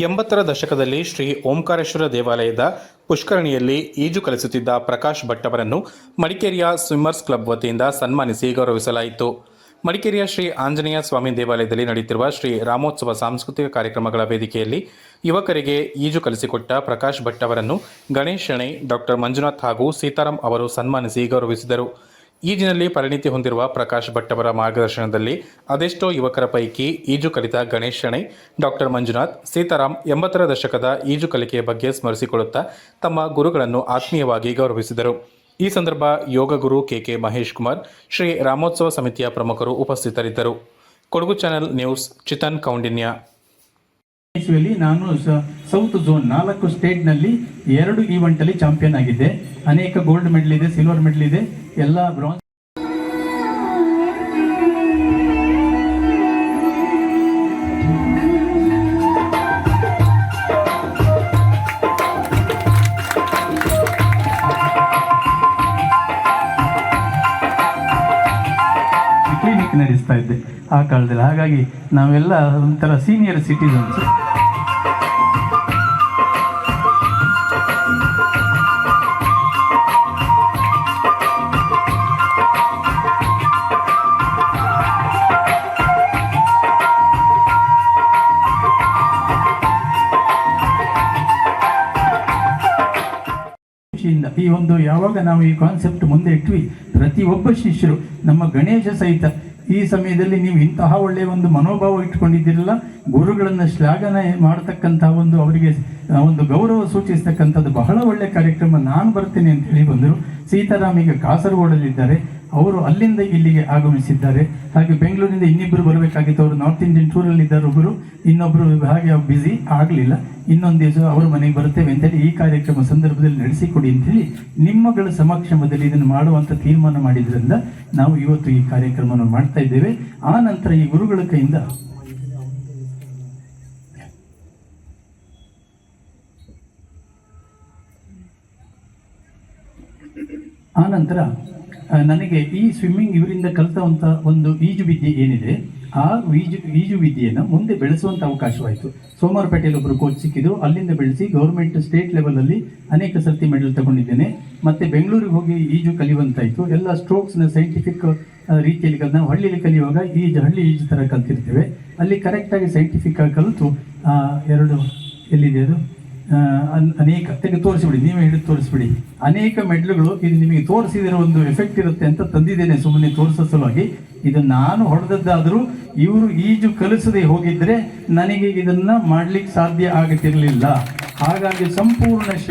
ಎಂಬತ್ತರ ದಶಕದಲ್ಲಿ ಶ್ರೀ ಓಂಕಾರೇಶ್ವರ ದೇವಾಲಯದ ಪುಷ್ಕರಣಿಯಲ್ಲಿ ಈಜು ಕಲಿಸುತ್ತಿದ್ದ ಪ್ರಕಾಶ್ ಭಟ್ ಅವರನ್ನು ಮಡಿಕೇರಿಯ ಸ್ವಿಮ್ಮರ್ಸ್ ಕ್ಲಬ್ ವತಿಯಿಂದ ಸನ್ಮಾನಿಸಿ ಗೌರವಿಸಲಾಯಿತು. ಮಡಿಕೇರಿಯ ಶ್ರೀ ಆಂಜನೇಯ ಸ್ವಾಮಿ ದೇವಾಲಯದಲ್ಲಿ ನಡೆಯುತ್ತಿರುವ ಶ್ರೀ ರಾಮೋತ್ಸವ ಸಾಂಸ್ಕೃತಿಕ ಕಾರ್ಯಕ್ರಮಗಳ ವೇದಿಕೆಯಲ್ಲಿ ಯುವಕರಿಗೆ ಈಜು ಕಲಿಸಿಕೊಟ್ಟ ಪ್ರಕಾಶ್ ಭಟ್ ಅವರನ್ನು ಗಣೇಶ್ ಶೆಣೈ ಡಾಕ್ಟರ್ ಮಂಜುನಾಥ್ ಹಾಗೂ ಸೀತಾರಾಮ್ ಅವರು ಸನ್ಮಾನಿಸಿ ಗೌರವಿಸಿದರು. ಈಜಿನಲ್ಲಿ ಪರಿಣಿತಿ ಹೊಂದಿರುವ ಪ್ರಕಾಶ್ ಭಟ್ ಅವರ ಮಾರ್ಗದರ್ಶನದಲ್ಲಿ ಅದೆಷ್ಟೋ ಯುವಕರ ಪೈಕಿ ಈಜು ಕಲಿತ ಗಣೇಶ್ ಶೆಣೈ ಡಾಕ್ಟರ್ ಮಂಜುನಾಥ್, ಸೀತಾರಾಮ್ ಎಂಬತ್ತರ ದಶಕದ ಈಜು ಕಲಿಕೆಯ ಬಗ್ಗೆ ಸ್ಮರಿಸಿಕೊಳ್ಳುತ್ತಾ ತಮ್ಮ ಗುರುಗಳನ್ನು ಆತ್ಮೀಯವಾಗಿ ಗೌರವಿಸಿದರು. ಈ ಸಂದರ್ಭ ಯೋಗ ಗುರು ಕೆಕೆ ಮಹೇಶ್ ಕುಮಾರ್, ಶ್ರೀ ರಾಮೋತ್ಸವ ಸಮಿತಿಯ ಪ್ರಮುಖರು ಉಪಸ್ಥಿತರಿದ್ದರು. Kodagu channel news, Chitan Kaundinya. ನಾನು ಸೌತ್ ಝೋನ್ ನಾಲ್ಕು ಸ್ಟೇಟ್ನಲ್ಲಿ ಎರಡು ಈವೆಂಟ್ ಅಲ್ಲಿ ಚಾಂಪಿಯನ್ ಆಗಿದ್ದೆ. ಅನೇಕ ಗೋಲ್ಡ್ ಮೆಡಲ್ ಇದೆ ಸಿಲ್ವರ್ ಮೆಡಲ್ ಇದೆ, ಎಲ್ಲ ಬ್ರಾಂಜ್ ಕ್ಲಿನಿಕ್ ನಡೆಸ್ತಾ ಇದ್ದೆ ಆ ಕಾಲದಲ್ಲಿ. ಹಾಗಾಗಿ ನಾವೆಲ್ಲ ಒಂಥರ ಸೀನಿಯರ್ ಸಿಟಿಸನ್ಸ್ ಖುಷಿಯಿಂದ ಈ ಒಂದು ಯಾವಾಗ ನಾವು ಈ ಕಾನ್ಸೆಪ್ಟ್ ಮುಂದೆ ಇಟ್ವಿ, ಪ್ರತಿಯೊಬ್ಬ ಶಿಷ್ಯರು, ನಮ್ಮ ಗಣೇಶ ಸಹಿತ, ಈ ಸಮಯದಲ್ಲಿ ನೀವು ಇಂತಹ ಒಳ್ಳೆಯ ಒಂದು ಮನೋಭಾವ ಇಟ್ಕೊಂಡಿದ್ದಿರಲ್ಲ, ಗುರುಗಳನ್ನು ಶ್ಲಾಘನೆ ಮಾಡತಕ್ಕಂತಹ ಒಂದು ಅವರಿಗೆ ಒಂದು ಗೌರವ ಸೂಚಿಸ್ತಕ್ಕಂಥದ್ದು ಬಹಳ ಒಳ್ಳೆಯ ಕಾರ್ಯಕ್ರಮ. ನಾನು ಬರ್ತೇನೆ ಅಂತ ಹೇಳಿ ಬಂದರು. ಸೀತಾರಾಮ್ ಈಗ ಕಾಸರಗೋಡಲ್ಲಿದ್ದಾರೆ. ಅವರು ಅಲ್ಲಿಂದ ಇಲ್ಲಿಗೆ ಆಗಮಿಸಿದ್ದಾರೆ. ಹಾಗೆ ಬೆಂಗಳೂರಿನಿಂದ ಇನ್ನಿಬ್ಬರು ಬರಬೇಕಾಗಿತ್ತು. ಅವರು ನಾರ್ತ್ ಇಂಡಿಯನ್ ಟೂರಲ್ಲಿ ಇದ್ದಾರೆ ಒಬ್ಬರು ಇನ್ನೊಬ್ಬರು ಹಾಗೆ ಬ್ಯುಸಿ ಆಗಲಿಲ್ಲ. ಇನ್ನೊಂದು ದಿವಸ ಅವ್ರ ಮನೆಗೆ ಬರುತ್ತೇವೆ ಅಂತೇಳಿ ಈ ಕಾರ್ಯಕ್ರಮ ಸಂದರ್ಭದಲ್ಲಿ ನಡೆಸಿಕೊಡಿ ಅಂತೇಳಿ ನಿಮ್ಮಗಳ ಸಮಕ್ಷಮದಲ್ಲಿ ಇದನ್ನು ಮಾಡುವಂತ ತೀರ್ಮಾನ ಮಾಡಿದ್ರಿಂದ ನಾವು ಇವತ್ತು ಈ ಕಾರ್ಯಕ್ರಮವನ್ನು ಮಾಡ್ತಾ ಇದ್ದೇವೆ. ಆ ನಂತರ ಈ ಗುರುಗಳ ಕೈಯಿಂದ ಆ ನಂತರ ನನಗೆ ಈ ಸ್ವಿಮ್ಮಿಂಗ್ ಇವರಿಂದ ಕಲಿತವಂತ ಒಂದು ಈಜು ವಿದ್ಯೆ ಏನಿದೆ? ಆ ಈಜು ಈಜು ವಿದ್ಯೆಯನ್ನು ಮುಂದೆ ಬೆಳೆಸುವಂಥ ಅವಕಾಶವಾಯಿತು. ಸೋಮವಾರಪೇಟೆಯಲ್ಲಿ ಒಬ್ಬರು ಕೋಚ್ ಸಿಕ್ಕಿದ್ರು. ಅಲ್ಲಿಂದ ಬೆಳೆಸಿ ಗೌರ್ಮೆಂಟ್ ಸ್ಟೇಟ್ ಲೆವೆಲಲ್ಲಿ ಅನೇಕ ಸರ್ತಿ ಮೆಡಲ್ ತಗೊಂಡಿದ್ದೇನೆ. ಮತ್ತು ಬೆಂಗಳೂರಿಗೆ ಹೋಗಿ ಈಜು ಕಲಿಯುವಂತಾಯಿತು. ಎಲ್ಲ ಸ್ಟ್ರೋಕ್ಸ್ನ ಸೈಂಟಿಫಿಕ್ ರೀತಿಯಲ್ಲಿ ಕಲಿತ ನಾವು ಹಳ್ಳಿಯಲ್ಲಿ ಕಲಿಯುವಾಗ ಈಜು, ಹಳ್ಳಿ ಈಜು ಥರ ಕಲ್ತಿರ್ತೇವೆ. ಅಲ್ಲಿ ಕರೆಕ್ಟಾಗಿ ಸೈಂಟಿಫಿಕ್ ಆಗಿ ಕಲಿತು ಎರಡು ಎಲ್ಲಿದೆ ಅದು? ಅನೇಕ ತೆಗೆ ತೋರಿಸಿಬಿಡಿ, ನೀವೇ ಹಿಡಿದು ತೋರಿಸ್ಬಿಡಿ. ಅನೇಕ ಮೆಡ್ಲುಗಳು ಇದು ನಿಮಗೆ ತೋರಿಸಿದಿರೋ ಒಂದು ಎಫೆಕ್ಟ್ ಇರುತ್ತೆ ಅಂತ ತಂದಿದ್ದೇನೆ ಸುಮ್ಮನೆ ತೋರಿಸೋ ಸಲುವಾಗಿ. ಇದು ನಾನು ಹೊಡೆದದ್ದಾದರೂ ಇವರು ಈಜು ಕಲಿಸದೆ ಹೋಗಿದ್ದರೆ ನನಗೆ ಇದನ್ನು ಮಾಡ್ಲಿಕ್ಕೆ ಸಾಧ್ಯ ಆಗುತ್ತಿರಲಿಲ್ಲ ಹಾಗಾಗಿ ಸಂಪೂರ್ಣ ಶ್ರೀ